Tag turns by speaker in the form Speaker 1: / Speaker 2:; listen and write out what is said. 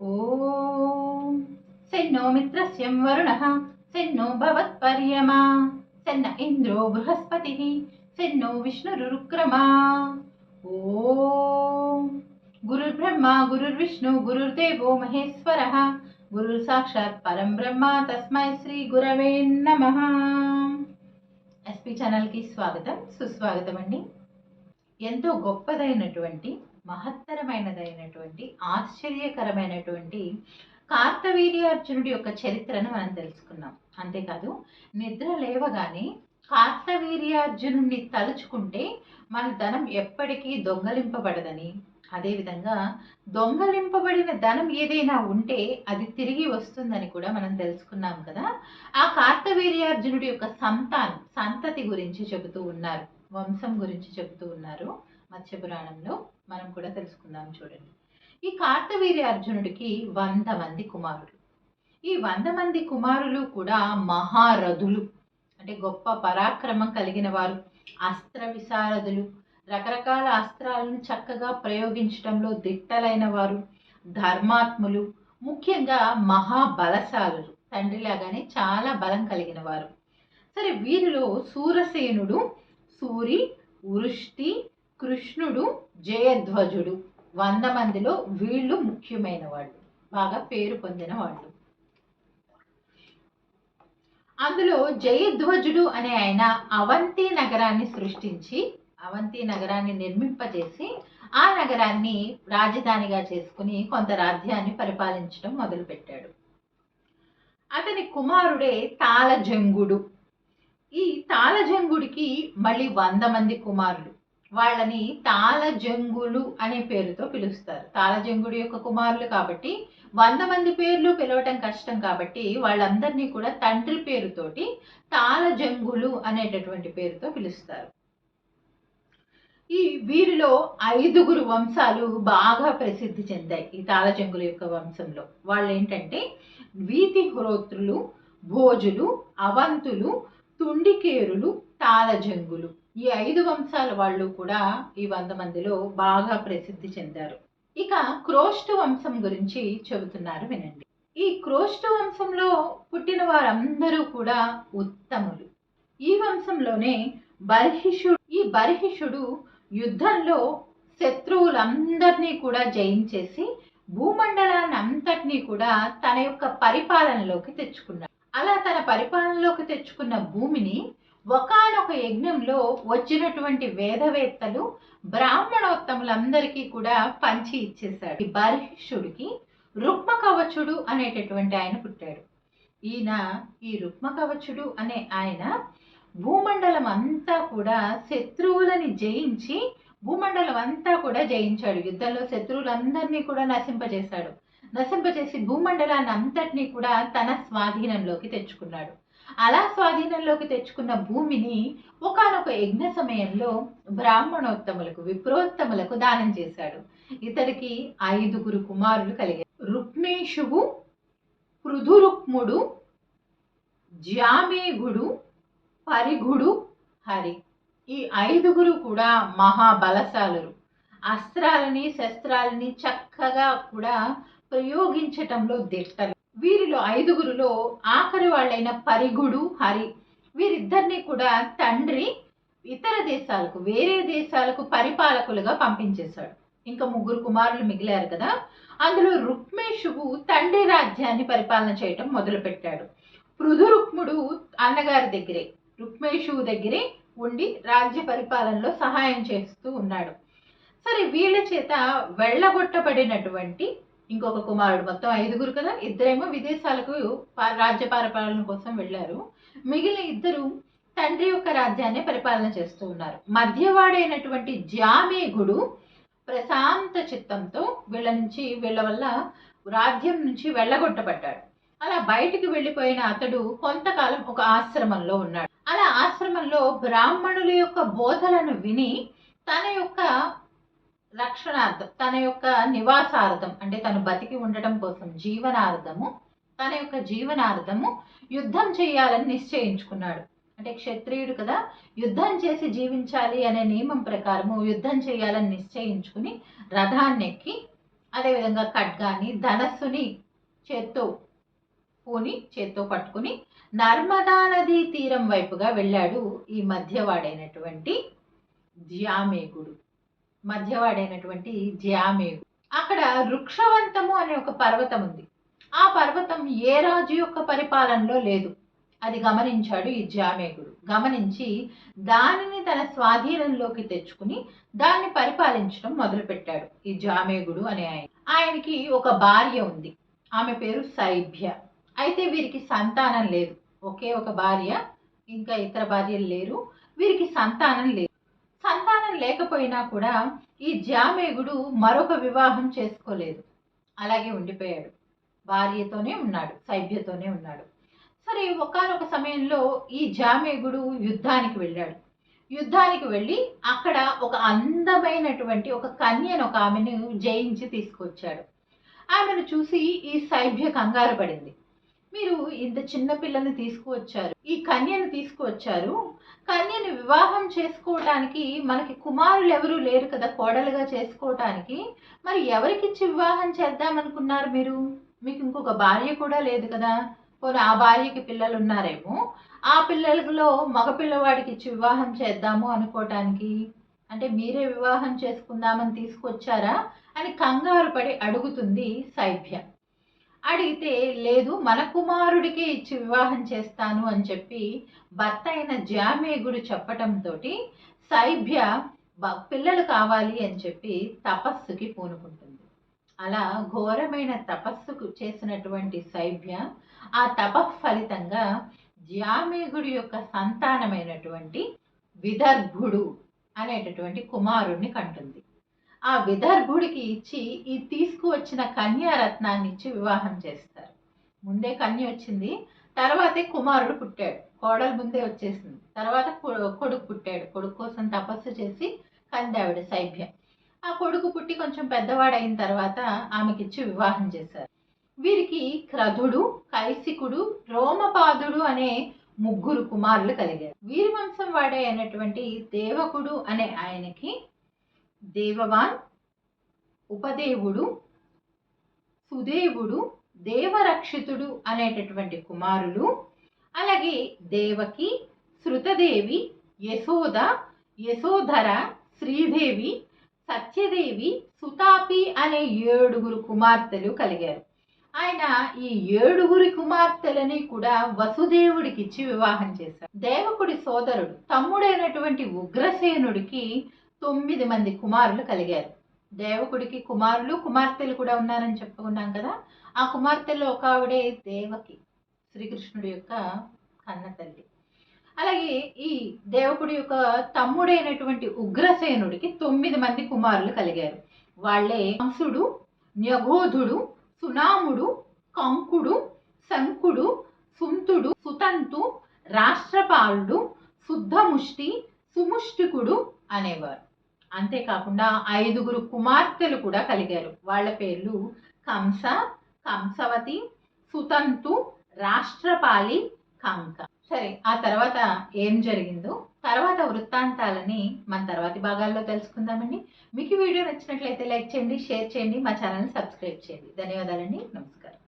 Speaker 1: ఓం సెన్నో మిత్రస్యం వరుణః సెన్నో భవత్పర్యమా సెన్న ఇంద్రో బృహస్పతిः సెన్నో విష్ణురుక్రమా ఓం గురుర్బ్రహ్మ గురుర్విష్ణు గురుర్దేవో మహేశ్వరः గురు సాక్షాత్ పరం బ్రహ్మ తస్మై శ్రీ గురవే నమః ఎస్పీ ఛానల్కి స్వాగతం సుస్వాగతం అండి. ఎంతో గొప్పదైనటువంటి మహత్తరమైనదైనటువంటి ఆశ్చర్యకరమైనటువంటి కార్తవీర్యార్జునుడి యొక్క చరిత్రను మనం తెలుసుకున్నాం అంతేకాదు నిద్ర లేవగానే కార్తవీర్యార్జునుడిని తలుచుకుంటే మన ధనం ఎప్పటికీ దొంగలింపబడదని. అదేవిధంగా దొంగలింపబడిన ధనం ఏదైనా ఉంటే అది తిరిగి వస్తుందని కూడా మనం తెలుసుకున్నాం కదా. ఆ కార్తవీర్యార్జునుడి యొక్క సంతానం సంతతి గురించి చెబుతూ ఉన్నారు వంశం గురించి చెబుతూ ఉన్నారు. మత్స్యపురాణంలో మనం కూడా తెలుసుకుందాం చూడండి. ఈ కార్తవీర్యార్జునుడికి వంద మంది కుమారులు. ఈ వంద మంది కుమారులు కూడా మహారథులు. అంటే గొప్ప పరాక్రమం కలిగిన వారు. అస్త్ర విశారదులు. రకరకాల అస్త్రాలను చక్కగా ప్రయోగించడంలో దిట్టలైన వారు. ధర్మాత్ములు. ముఖ్యంగా మహాబలశాలులు. తండ్రిలాగానే చాలా బలం కలిగిన వారు. సరే వీరిలో సూరసేనుడు సూరి వృష్టి కృష్ణుడు జయధ్వజుడు. వంద మందిలో వీళ్ళు ముఖ్యమైన వాళ్ళు బాగా పేరు పొందిన వాళ్ళు. అందులో జయధ్వజుడు అనే ఆయన అవంతి నగరాన్ని సృష్టించి అవంతి నగరాన్ని నిర్మింపజేసి ఆ నగరాన్ని రాజధానిగా చేసుకుని కొంత రాజ్యాన్ని పరిపాలించడం మొదలుపెట్టాడు. అతని కుమారుడే తాళజంగుడు. ఈ తాళజంగుడికి మళ్ళీ వంద మంది కుమారులు. వాళ్ళని తాళజంగులు అనే పేరుతో పిలుస్తారు. తాళజంగుడి యొక్క కుమారులు కాబట్టి వంద మంది పేర్లు పిలవటం కష్టం కాబట్టి వాళ్ళందరినీ కూడా తండ్రి పేరుతోటి తాళజంగులు అనేటటువంటి పేరుతో పిలుస్తారు. ఈ వీరిలో ఐదుగురు వంశాలు బాగా ప్రసిద్ధి చెందాయి ఈ తాళజంగుల యొక్క వంశంలో. వాళ్ళు ఏంటంటే వీతి హ్రోత్రులు భోజులు అవంతులు తుండికేరులు తాళజంగులు. ఈ ఐదు వంశాల వాళ్ళు కూడా ఈ వంద మందిలో బాగా ప్రసిద్ధి చెందారు. ఇక క్రోష్టు వంశం గురించి చెబుతున్నారు వినండి. ఈ క్రోష్టు వంశంలో పుట్టిన వారందరూ కూడా ఉత్తములు. ఈ వంశంలోనే బర్హిషుడు ఈ బర్హిషుడు యుద్ధంలో శత్రువులందరినీ కూడా జయించేసి భూమండలాన్ని అంతటినీ కూడా తన యొక్క పరిపాలనలోకి తెచ్చుకున్నాడు. అలా తన పరిపాలనలోకి తెచ్చుకున్న భూమిని ఒకనొక యజ్ఞంలో వచ్చినటువంటి వేదవేత్తలు బ్రాహ్మణోత్తములందరికీ కూడా పంచి ఇచ్చేశాడు. ఈ బర్హిష్యుడికి రుక్మ కవచుడు అనేటటువంటి ఆయన పుట్టాడు. ఈయన ఈ రుక్మ కవచుడు అనే ఆయన భూమండలం అంతా కూడా శత్రువులని జయించి భూమండలం అంతా కూడా జయించాడు. యుద్ధంలో శత్రువులందరినీ కూడా నశింపజేశాడు. నశింపజేసి భూమండలాన్ని అంతటినీ కూడా తన స్వాధీనంలోకి తెచ్చుకున్నాడు. అలా స్వాధీనంలోకి తెచ్చుకున్న భూమిని ఒకనొక యజ్ఞ సమయంలో బ్రాహ్మణోత్తములకు విప్రోత్తములకు దానం చేశాడు. ఇతడికి ఐదుగురు కుమారులు కలిగారు. రుక్మేషువు పృథురుక్ముడు జామేగుడు పరిగుడు హరి. ఈ ఐదుగురు కూడా మహాబలశాలురు అస్త్రాలని శస్త్రాలని చక్కగా కూడా ప్రయోగించటంలో దిట్టలు. వీరిలో ఐదుగురులో ఆఖరి వాళ్ళైన పరిగుడు హరి. వీరిద్దరినీ కూడా తండ్రి ఇతర దేశాలకు వేరే దేశాలకు పరిపాలకులుగా పంపించేశాడు. ఇంకా ముగ్గురు కుమారులు మిగిలారు కదా. అందులో రుక్మేషువు తండ్రి రాజ్యాన్ని పరిపాలన చేయటం మొదలుపెట్టాడు. పృథురుక్ముడు అన్నగారి దగ్గరే రుక్మేషువు దగ్గరే ఉండి రాజ్య పరిపాలనలో సహాయం చేస్తూ ఉన్నాడు. సరే వీళ్ళ చేత వెళ్ళగొట్టబడినటువంటి ఇంకొక కుమారుడు. మొత్తం ఐదుగురు కదా? ఇద్దరేమో విదేశాలకు రాజ్య పరిపాలన కోసం వెళ్ళారు. మిగిలిన ఇద్దరు తండ్రి యొక్క రాజ్యాన్ని పరిపాలన చేస్తూ ఉన్నారు. మధ్యవాడైనటువంటి జామేగుడు ప్రశాంత చిత్తంతో వీళ్ళ నుంచి వీళ్ళ వల్ల రాజ్యం నుంచి వెళ్ళగొట్టబడ్డాడు. అలా బయటికి వెళ్ళిపోయిన అతడు కొంతకాలం ఒక ఆశ్రమంలో ఉన్నాడు. అలా ఆశ్రమంలో బ్రాహ్మణుల యొక్క బోధలను విని తన యొక్క రక్షణార్థం తన యొక్క నివాసార్థం అంటే తను బతికి ఉండటం కోసం జీవనార్థము తన యొక్క జీవనార్థము యుద్ధం చేయాలని నిశ్చయించుకున్నాడు. అంటే క్షత్రియుడు కదా యుద్ధం చేసి జీవించాలి అనే నియమం ప్రకారము యుద్ధం చేయాలని నిశ్చయించుకుని రథాన్నెక్కి అదేవిధంగా ఖడ్గాని ధనస్సుని చేత్తో పూని చేత్తో పట్టుకుని నర్మదా నదీ తీరం వైపుగా వెళ్ళాడు ఈ మధ్యవాడైనటువంటి జ్యామేగుడు మధ్యవాడైనటువంటి జ్యామేవు అక్కడ వృక్షవంతము అనే ఒక పర్వతం ఉంది ఆ పర్వతం ఏ రాజు యొక్క పరిపాలనలో లేదు. అది గమనించాడు ఈ జామేగుడు గమనించి దానిని తన స్వాధీనంలోకి తెచ్చుకుని దాన్ని పరిపాలించడం మొదలుపెట్టాడు ఈ జామేగుడు అనే ఆయన. ఆయనకి ఒక భార్య ఉంది. ఆమె పేరు సైభ్య. అయితే వీరికి సంతానం లేదు. ఒకే ఒక భార్య ఇంకా ఇతర భార్యలు లేరు. వీరికి సంతానం లేదు. లేకపోయినా కూడా ఈ జామేగుడు మరొక వివాహం చేసుకోలేదు. అలాగే ఉండిపోయాడు. భార్యతోనే ఉన్నాడు సైభ్యతోనే ఉన్నాడు. సరే ఒకనొక సమయంలో ఈ జామేగుడు యుద్ధానికి వెళ్ళాడు. యుద్ధానికి వెళ్ళి అక్కడ ఒక అందమైనటువంటి ఒక కన్యను ఒక ఆమెను జయించి తీసుకొచ్చాడు. ఆమెను చూసి ఈ సైభ్య కంగారు పడింది. మీరు ఇంత చిన్న పిల్లని తీసుకువచ్చారు ఈ కన్యను తీసుకువచ్చారు. కన్యను వివాహం చేసుకోవటానికి మనకి కుమారులు ఎవరు లేరు కదా కోడలుగా చేసుకోవటానికి. మరి ఎవరికిచ్చి వివాహం చేద్దామనుకున్నారు మీరు? మీకు ఇంకొక భార్య కూడా లేదు కదా. పోనీ ఆ భార్యకి పిల్లలు ఉన్నారేమో ఆ పిల్లలలో మగ పిల్లవాడికి ఇచ్చి వివాహం చేద్దాము అనుకోవటానికి అంటే మీరే వివాహం చేసుకుందామని తీసుకొచ్చారా అని కంగారు పడి అడుగుతుంది సైభ్య. అడిగితే లేదు మన కుమారుడికే ఇచ్చి వివాహం చేస్తాను అని చెప్పి భర్త అయిన జామేగుడు చెప్పటంతో సైభ్య బ- పిల్లలు కావాలి అని చెప్పి తపస్సుకి పూనుకుంటుంది. అలా ఘోరమైన తపస్సుకు చేసినటువంటి సైభ్య ఆ తప ఫలితంగా జామేగుడి యొక్క సంతానమైనటువంటి విదర్భుడు అనేటటువంటి కుమారుణ్ణి కంటుంది. ఆ విదర్భుడికి ఇచ్చి ఈ తీసుకువచ్చిన కన్యారత్నాన్ని ఇచ్చి వివాహం చేస్తారు. ముందే కన్య వచ్చింది తర్వాతే కుమారుడు పుట్టాడు. కోడలు ముందే వచ్చేసింది. తర్వాత కొ- కొడుకు పుట్టాడు. కొడుకు కోసం తపస్సు చేసి కందావిడ సైభ్య. ఆ కొడుకు పుట్టి కొంచెం పెద్దవాడైన తర్వాత ఆమెకిచ్చి వివాహం చేశారు. వీరికి క్రధుడు కైసికుడు రోమపాదుడు అనే ముగ్గురు కుమారులు కలిగారు. వీరి వంశం వాడే అయినటువంటి దేవకుడు అనే ఆయనకి దేవవాన్ ఉపదేవుడు సుదేవుడు దేవరక్షితుడు అనేటటువంటి కుమారులు అలాగే దేవకి శృతదేవి యశోద యశోధర శ్రీదేవి సత్యదేవి సుతాపి అనే ఏడుగురు కుమార్తెలు కలిగారు. ఆయన ఈ ఏడుగురి కుమార్తెలని కూడా వసుదేవుడికి ఇచ్చి వివాహం చేశారు. దేవకుడి సోదరుడు తమ్ముడైనటువంటి ఉగ్రసేనుడికి తొమ్మిది మంది కుమారులు కలిగారు. దేవకుడికి కుమారులు కుమార్తెలు కూడా ఉన్నారని చెప్పుకున్నాం కదా. ఆ కుమార్తెల్లో ఒక ఆవిడే దేవకి శ్రీకృష్ణుడి యొక్క కన్న తల్లి. అలాగే ఈ దేవకుడి యొక్క తమ్ముడైనటువంటి ఉగ్రసేనుడికి తొమ్మిది మంది కుమారులు కలిగారు. వాళ్ళే కంసుడు న్యగోధుడు సునాముడు కంకుడు శంకుడు సుంతుడు సుతంతు రాష్ట్రపాలుడు శుద్ధముష్టి సుముష్టికుడు అనేవారు. అంతేకాకుండా ఐదుగురు కుమార్తెలు కూడా కలిగారు. వాళ్ళ పేర్లు కంస కంసవతి సుతంతు రాష్ట్రపాలి కంక. సరే ఆ తర్వాత ఏం జరిగిందో తర్వాత వృత్తాంతాలని మన తర్వాతి భాగాల్లో తెలుసుకుందామండి. మీకు వీడియో నచ్చినట్లయితే లైక్ చేయండి షేర్ చేయండి మా ఛానల్ సబ్స్క్రైబ్ చేయండి. ధన్యవాదాలండి. నమస్కారం.